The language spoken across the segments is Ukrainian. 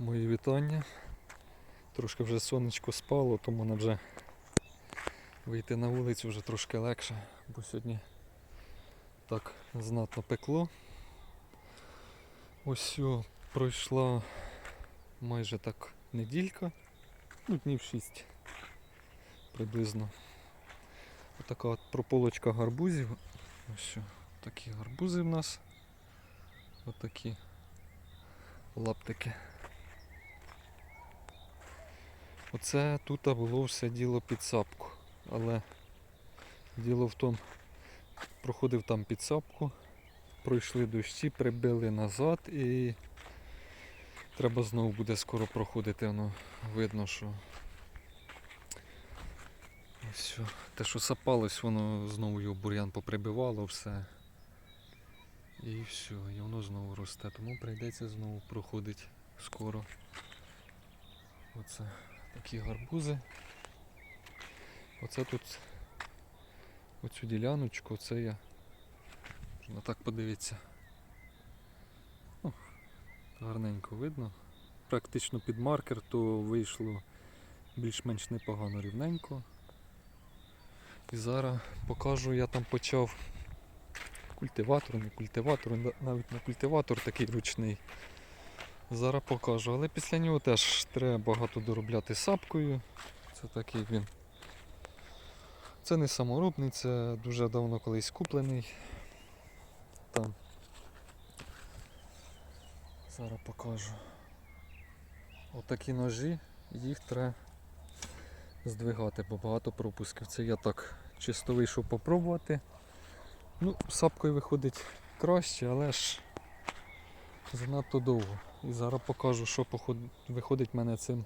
Мої вітання. Трошки вже сонечко спало, тому мене вже вийти на вулицю вже трошки легше, бо сьогодні так знатно пекло. Ось о, пройшла майже так неділька, ну днів 6 приблизно. Отака от прополочка гарбузів. Ось що, такі гарбузи в нас. Отакі лаптики. Оце тут було все діло під сапку. Але діло в тому, проходив там під сапку, пройшли дощі, прибили назад і треба знову буде скоро проходити, воно видно, що що. те, що сапалось, воно знову його бур'ян поприбивало все. І все, і воно знову росте, тому прийдеться знову проходити скоро. Оце такі гарбузи. Оце тут оцю діляночку, це я. Можна так подивитися. О, гарненько видно. Практично під маркер, то вийшло більш-менш непогано рівненько. І зараз покажу, я там почав культиватор, не культиватор, навіть не культиватор такий ручний. Зараз покажу, але після нього теж треба багато доробляти сапкою. Це такий він. Це не саморобний, це дуже давно колись куплений. Там. Зараз покажу. Отакі ножі, їх треба здвигати, бо багато пропусків. Це я так чисто вийшов попробувати. Ну, сапкою виходить краще, але ж занадто довго. І зараз покажу, що поход- виходить в мене цим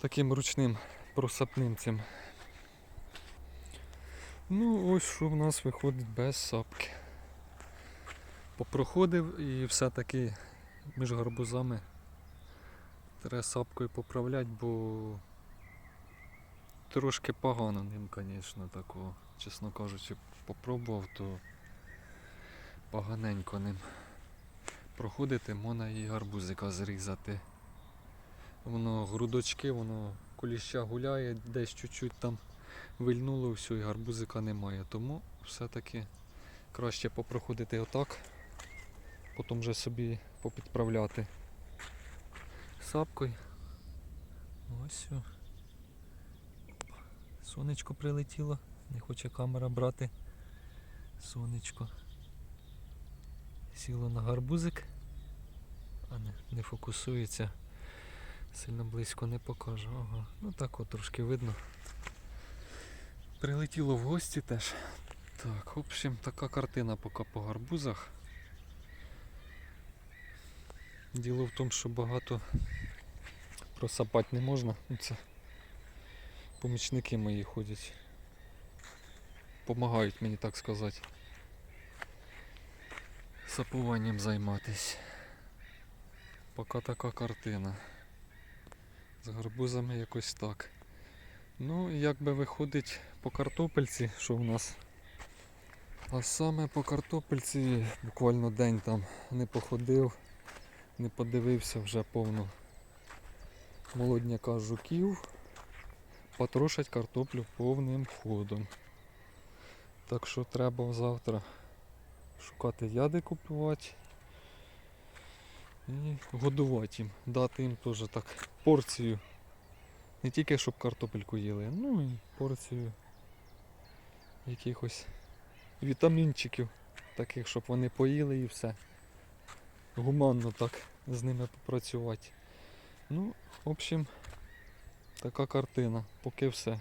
таким ручним просапним цим. Ну, ось що в нас виходить без сапки. Попроходив і все-таки між гарбузами треба сапкою поправляти, бо трошки погано ним, звісно, такого. Чесно кажучи, попробував, то поганенько ним проходити, можна і гарбузика зрізати. Воно грудочки, воно коліща гуляє, десь чуть-чуть там вильнуло, все, і гарбузика немає. Тому все-таки краще попроходити отак, потім вже собі попідправляти сапкою. Ось. Сонечко прилетіло, не хоче камера брати. Сонечко. Сіло на гарбузик, а не, не фокусується. Сильно близько не покажу. Ага. Ну так от трошки видно. Прилетіло в гості теж. Так, в общем, така картина поки по гарбузах. Діло в тому, що багато просапати не можна. Ну, Це помічники мої ходять. Помагають мені так сказати. Сапуванням займатись. Поки така картина. З гарбузами якось так. Ну, як би виходить по картопельці, що в нас. А саме по картопельці буквально день там не походив, не подивився вже повно молодняка жуків. Потрошать картоплю повним ходом. Так що треба завтра шукати яди купувати і годувати їм, дати їм теж так порцію. Не тільки щоб картопельку їли, ну і порцію якихось вітамінчиків, таких, щоб вони поїли і все. Гуманно так з ними попрацювати. Ну, в общем, така картина, поки все.